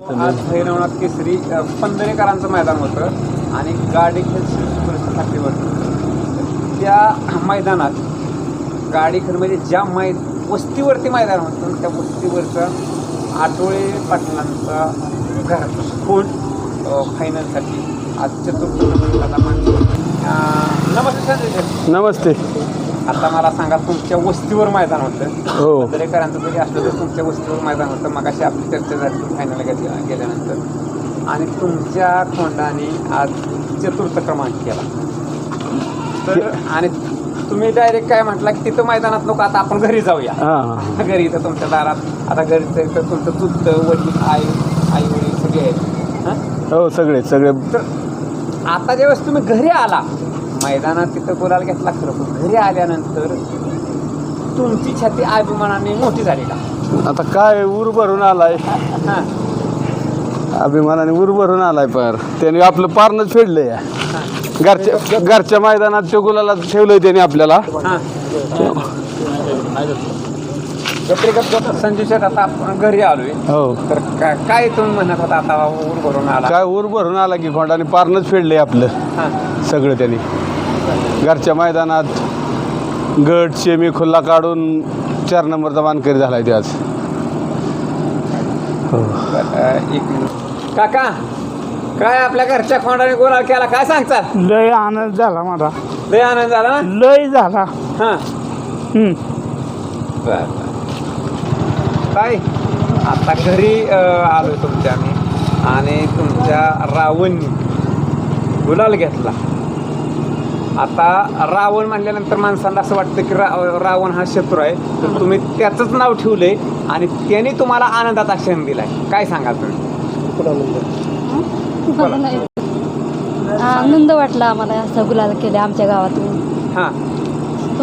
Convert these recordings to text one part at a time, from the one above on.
आज भैरवनाथ केसरी पंधरेकरांचं मैदान होतं आणि गाडी खेळ फाटीवर. त्या मैदानात गाडी खेळ म्हणजे ज्या मै वस्तीवरती मैदान होतं त्या वस्तीवरचं आठोळे पाटलांचा घर खून फायनलसाठी आज चतुर्थ नमस्ते सर. नमस्ते. आता मला सांगा तुमच्या वस्तीवर मैदान होतं. हो. दरेकरांचं जरी असलं तर तुमच्या वस्तीवर मैदान होतं. मग अशी आपली चर्चा झाली फायनल गेल्यानंतर. आणि तुमच्या खोंडाने आज चतुर्थ क्रमांक केला. तर आणि तुम्ही डायरेक्ट काय म्हटलं की तिथं मैदानात नको आता आपण घरी जाऊया. हां. घरी इथं तुमच्या दारात आता घरी तर तुमचं चुलतं वडील आई आई वडील सगळे आहेत. हां? हो सगळे सगळे. तर आता ज्यावेळेस तुम्ही घरी आला मैदानात तिथं बोलायला घेतला खरं पण घरी आल्यानंतर तुमची छाती अभिमानाने मोठी झाली का आता काय उर भरून आलाय. हां. अभिमानाने उर भरून आलाय पर. त्याने आपलं पारणच फेडलंय. घरच्या घरच्या मैदानात तो गुलाला ठेवलंय त्याने आपल्याला. हां. संजय शेठ आता आपण घरी आलोय. हो. तर का- काय तुम्ही म्हणत होता आता ऊर भरून आला? काय उर भरून आला की खोंडाने पारणच फेडलंय आपलं. हां. सगळं त्याने. घरच्या मैदानात गट शेमी खुल्ला काढून चार नंबरचा मानकरी झालाय ते आज. हो बरं, एक मिनिट काका काय आपल्या घरच्या खोंडाने गोळा केला? काय सांगतात लय आनंद झाला माझा लय आनंद झाला? ना लय झाला. हां. हम्म. बर काय आता घरी अ, आलोय तुमच्या मी आणि तुमच्या रावणनी गुलाल घेतला. आता रावण म्हणल्यानंतर माणसाला असं वाटतं की रा रावण हा शत्रू आहे. तर तुम्ही त्याचंच नाव ठेवलंय आणि त्याने तुम्हाला आनंदाचा क्षण दिलाय. काय सांगा तुम्ही. आनंद. वाटला आम्हाला असं गुलाल केले आमच्या गावातून. हां.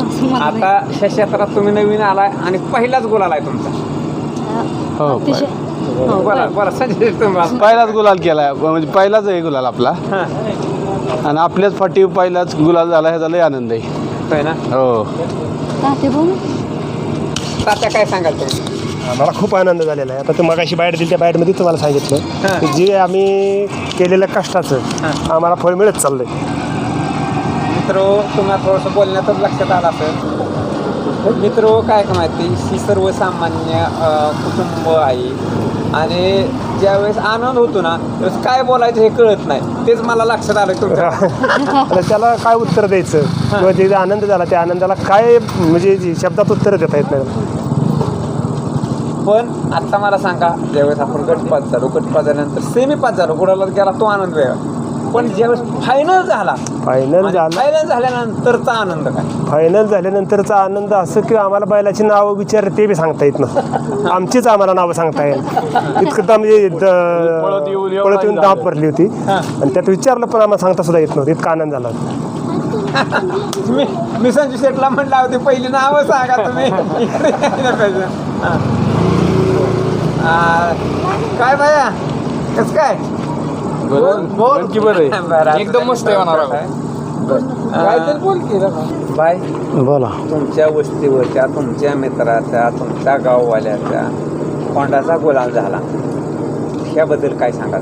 असं मला आता. ह्या क्षेत्रात तुम्ही नवीन आलाय आणि पहिलाच गुलाल आहे तुमचा. हा, हो अतिशय. हो, बरं बरं. बरं संजय पहिलाच गुलाल केलाय. म्हणजे पहिलाच आहे गुलाल आपला. हां. आणि आपल्याच फाटी पहिलाच गुलाल झाला ह्याचा लय आनंद आहे ना? हो. तात्या काय सांगाल तुम्ही? मला खूप आनंद झालेला आहे. आता ते मगाशी बाहेर दिली त्या बाहेरमध्ये तुम्हाला हां. सांगितलं. की जे आम्ही केलेल्या कष्टाचं हां. आम्हाला फळ मिळत चाललंय. मित्र तुम्हाला थोडंसं बोलण्यातच लक्षात आलं असेल. मित्र काय का माहिती ही सर्वसामान्य अ, कुटुंब आहे. आणि ज्यावेळेस आनंद होतो ना त्यावेळेस काय बोलायचं हे कळत नाही. तेच मला लक्षात आलं तुमच्या त्याला काय उत्तर द्यायचं? किंवा जे आनंद झाला त्या आनंदाला काय म्हणजे जे शब्दात उत्तर देता येत नाही? पण आता मला सांगा ज्यावेळेस आपण गटपात झालो गटपात झाल्यानंतर सेमी पास झालो गुडाला गेला तो आनंद वेगळा. पण ज्यावेळेस फायनल झाला फायनल झाला. फायनल झाल्यानंतरचा आनंद काय? फायनल झाल्यानंतरचा आनंद असं की आम्हाला बैलाची नावं विचार ते बी सांगता येत नसतं आमचीच आम्हाला नावं सांगता येईल इतकं तर म्हणजे पळत येऊन एवढं पळत येऊन झालं. दाब भरली होती. आणि त्यात विचारलं पण आम्हाला सांगता सुद्धा येत नव्हतं. इतका आनंद झाला मी मी संजू शेटला म्हणलं होते पहिली नावं सांगा तुम्ही. हा. आ, काय बाया? कस काय? बोल बोल की बरं. एकदम मस्त आहे म्हणा काय तरी बोल की रे. बाय. बोला. तुमच्या वस्तीवरच्या तुमच्या मित्राच्या तुमच्या गाववाल्याच्या कोंडाचा गुलाल झाला. ह्याबद्दल काय सांगा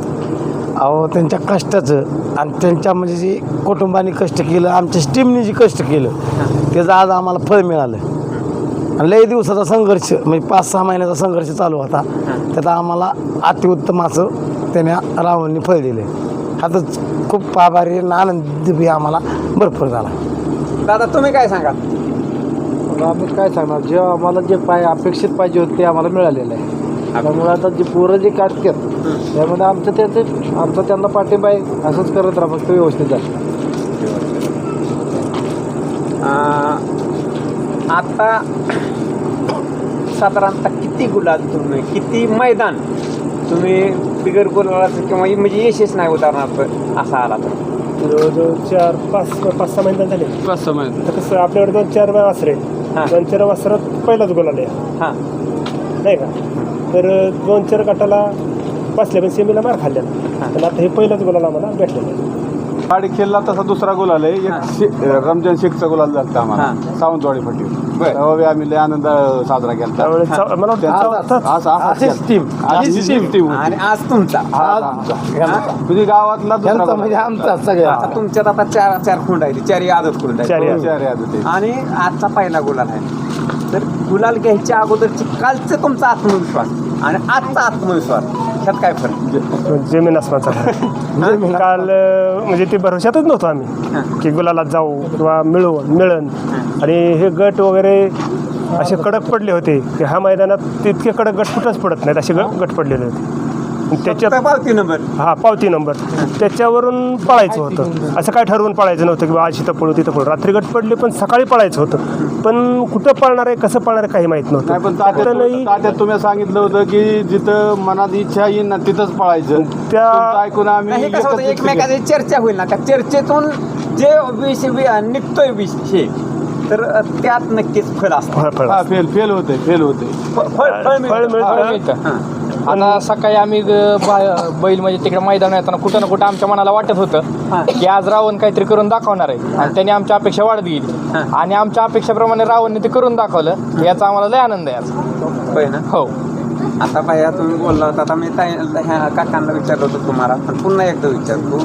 अहो त्यांच्या कष्टाचं आणि त्यांच्या म्हणजे जे कुटुंबाने कष्ट केलं आमच्या टीमने जे कष्ट केलं त्याचं आज आम्हाला फळ मिळालं. आणि लय दिवसाचा संघर्ष म्हणजे पाच सहा महिन्याचा संघर्ष चालू होता. त्यात आम्हाला अतिउत्तम असं त्याने रावणने फळ दिले. हातच खूप आभारी आणि आनंद बी आम्हाला भरपूर झाला. दादा तुम्ही काय सांगा? आम्ही काय सांगणार? जे आम्हाला जे पाय अपेक्षित पाहिजे होते ते आम्हाला मिळालेलं आहे. त्यामुळे आता जे पोरं जे करतात त्यामध्ये आमचं त्याचे आमचा त्यांना पाठिंबा आहे. असंच करत राहा फक्त व्यवस्थित झालं अं, आता साधारणतः किती गुलाल तुम्ही किती मैदान तुम्ही बिगर गुलालाचं किंवा म्हणजे यशच नाही उदाहरणार्थ असा आला तर. जवळजवळ चार पाच पाच सहा महिने झाले. पाच सहा महिने. आता कसं आपल्याकडे दोन चार वासरे. हां. दोन चार वासरात पहिलाच गोल आले. हां. नाही का? तर दोन चार गटाला बसल्या पण सेमीला मार खाल्ल्या पण आता हे पहिलंच गोलाला आम्हाला भेटलेलं. आहे खेळला तसा दुसरा गुलाल आहे. हा. एक शे- रमजान शेखचा गुलाल झाला आम्हाला. हा. सावंतवाडी फाटी. बर. तेव्हा बी आम्ही लय आनंद साजरा केला. त्यावेळेस चौ- मला वाटतं आणि आज तुमचा. तुझी गावातला दुसरा त्यांचा गुलाल. म्हणजे आमचा सगळ्या. आता तुमच्यात आता चार चार खोंड आहेत. चारही आदत खोंड आहेत. चारी आदत. चार याद होते. आणि आजचा पहिला गुलाल आहे. तर गुलाल घ्यायच्या अगोदरची कालचं तुमचा आत्मविश्वास. आणि आजचा आत्मविश्वास. ह्यात काय फरक? जमीन आसमानचा फरक. काल अं, म्हणजे ते भरोशातच नव्हतो आम्ही. की गुलालात जाऊ किंवा मिळू मिळन. आणि हे गट वगैरे असे कडक पडले होते. की ह्या मैदानात तितके कडक गट कुठंच पडत नाहीत असे ग- गट पडलेले होते. त्याच्यात फक्त पावती नंबर. हा पावती नंबर. त्याच्यावरून पळायचं होतं. असं काय ठरवून पळायचं नव्हतं की बा आज इथं पळू तिथं पळू. रात्री गट पडले पण सकाळी पळायचं होतं. पण कुठं पळणार आहे कसं पळणार आहे काही माहीत नाही पण नव्हतं फक्त नाही तात्यात तुम्ही सांगितलं होतं की जिथं मनात इच्छा येईल ना तिथंच पळायचं. त्या- तुमचं ऐकून आम्ही नाही, हे कसं होतं? एकत्रित एकमेकाची चर्चा होईल ना. का चर्चेतून जे विष वि- निघतोय विषय तर त्यात नक्कीच फळ असतं. फळ फळ हा फेल फेल होते फेल होते फळ फळ- फळ फळ मिळतं. मिळतं. हां. आता सकाळी आम्ही ग- बा- बैल म्हणजे तिकडे मैदान येताना कुठं ना कुठं आमच्या मनाला वाटत होतं. की आज रावण काहीतरी करून दाखवणार आहे. आणि त्यांनी आमच्या अपेक्षा वाढत गेली हा. आणि आमच्या अपेक्षेप्रमाणे रावणने ते करून दाखवलं. याचा आम्हाला लय आनंद आहे आज. होय ना? हो. आता भैया तुम्ही बोलला होता आता मी ताई ह्या काकांना विचारलं होतं तुम्हाला पण पुन्हा एकदा विचारतो.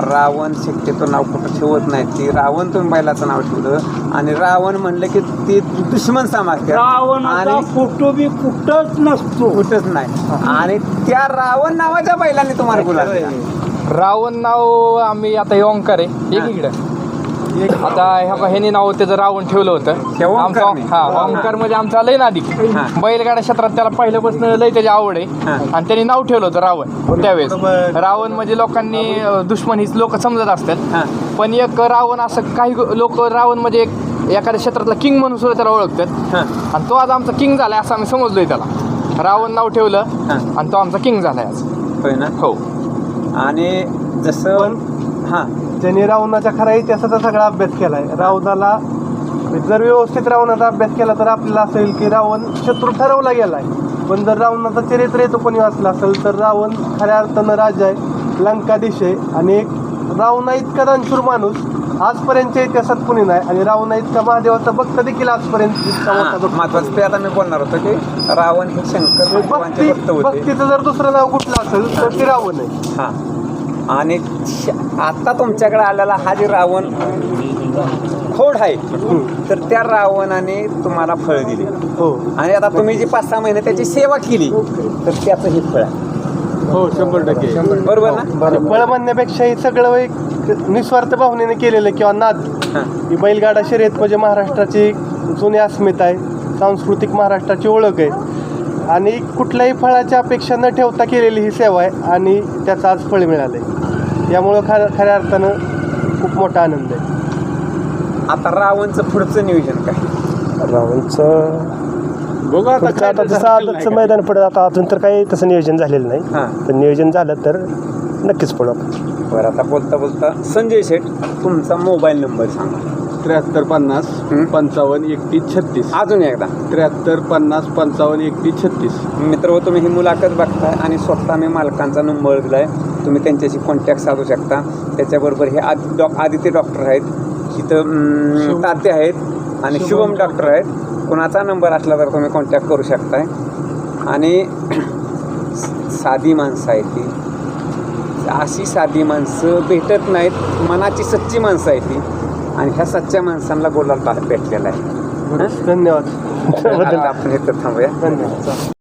रावण शक्यतो नाव कुठं ठेवत नाही. ती रावण तुम्ही बैलाचं नाव ठेवलं. आणि रावण म्हणलं की ते दुश्मन समाजते आणि फोटो बी कुठंच नसतो. कुठंच नाही. आणि त्या रावण नावाच्या बैलांनी तुम्हाला बोलायला रावण नाव आम्ही आता हे ओंकार आहे. एक इकडं. आता ह्या ह्याने नाव त्याचं रावण ठेवलं होतं? आमचा हा ओंकार म्हणजे आमचा लय नादिक हा. बैलगाड्या क्षेत्रात त्याला पहिल्यापासून लय त्याची आवड आहे. आणि त्यांनी नाव ठेवलं होतं रावण त्यावेळेस. रावण म्हणजे लोकांनी अं, दुश्मन हीच लोक समजत असतात. पण एक रावण असं काही लोक रावण म्हणजे एक एखाद्या क्षेत्रातला किंग म्हणून सुद्धा त्याला ओळखतात. हां. आणि तो आज आमचा किंग झालाय असं आम्ही समजलोय त्याला. रावण नाव ठेवलं हां. आणि तो आमचा किंग झालाय आज. होय ना? हो. आणि जसं हां. त्यांनी रावणाच्या खऱ्या इतिहासाचा सगळा अभ्यास केलाय रावणाला जर व्यवस्थित रावणाचा अभ्यास केला तर आपल्याला असेल की रावण शत्रू ठरवला गेलाय. पण जर रावणाचं चरित्र येतो कोणी वाचलं असेल तर रावण खऱ्या अर्थानं राजा आहे लंकाधीश आहे आणि एक रावणा इतका दानशूर माणूस आजपर्यंतच्या इतिहासात कुणी नाही आणि रावणा इतका महादेवाचा भक्त देखील आजपर्यंत इतका मोठा भक्त महत्वाचं ते आता मी बोलणार होतो की रावण हे शंकर भक्त होते. भक्तीचं जर दुसरं नाव कुठलं असेल तर ते रावण आहे. हा. आणि श- आता तुमच्याकडे आलेला हा जे रावण खोड आहे तर त्या रावणाने तुम्हाला फळ दिले. हो. आणि आता तुम्ही जी पाच सहा महिने त्याची सेवा केली तर त्याचं हे फळ आहे. हो शंभर टक्के. बरोबर ना? फळ म्हणण्यापेक्षा हे सगळं एक निस्वार्थ भावनेने केलेलं किंवा नाद. हां. बैलगाडा शर्यत म्हणजे महाराष्ट्राची जुनी अस्मिता आहे. सांस्कृतिक महाराष्ट्राची ओळख आहे. आणि कुठल्याही फळाची अपेक्षा न ठेवता केलेली ही सेवा आहे आणि त्याचं आज फळ मिळालं आहे यामुळं खऱ्या खऱ्या अर्थानं खूप मोठा आनंद आहे. आता रावणचं पुढचं नियोजन काय? रावणचं बघू आता पुढचं काय आता तसं जसं? मैदान पडत आता अजून तर काही तसं नियोजन झालेलं नाही. हां. पण नियोजन झालं तर नक्कीच पडू आपण. बरं आता बोलता बोलता. संजय शेठ तुमचा मोबाईल नंबर सांगा. त्र्याहत्तर पन्नास हं. पंचावन्न एकतीस छत्तीस. अजून एकदा. त्र्याहत्तर पन्नास पंचावन्न एकतीस छत्तीस. मित्र हो तुम्ही ही मुलाखत बघताय आणि स्वतः मी मालकांचा नंबर दिला आहे तुम्ही त्यांच्याशी कॉन्टॅक्ट साधू शकता. त्याच्याबरोबर हे आदि डॉ आदित्य डॉक्टर आहेत. इथं अं, तात्य आहेत आणि शुभम डॉक्टर आहेत. कोणाचा नंबर असला तर तुम्ही कॉन्टॅक्ट करू शकताय. आणि साधी माणसं आहेत ती. अशी साधी माणसं भेटत नाहीत. मनाची सच्ची माणसं आहेत ती. आणि ह्या सच्च्या माणसांना गोलाल भेटलेला आहे. धन्यवाद. आपण इथं थांबूया. धन्यवाद.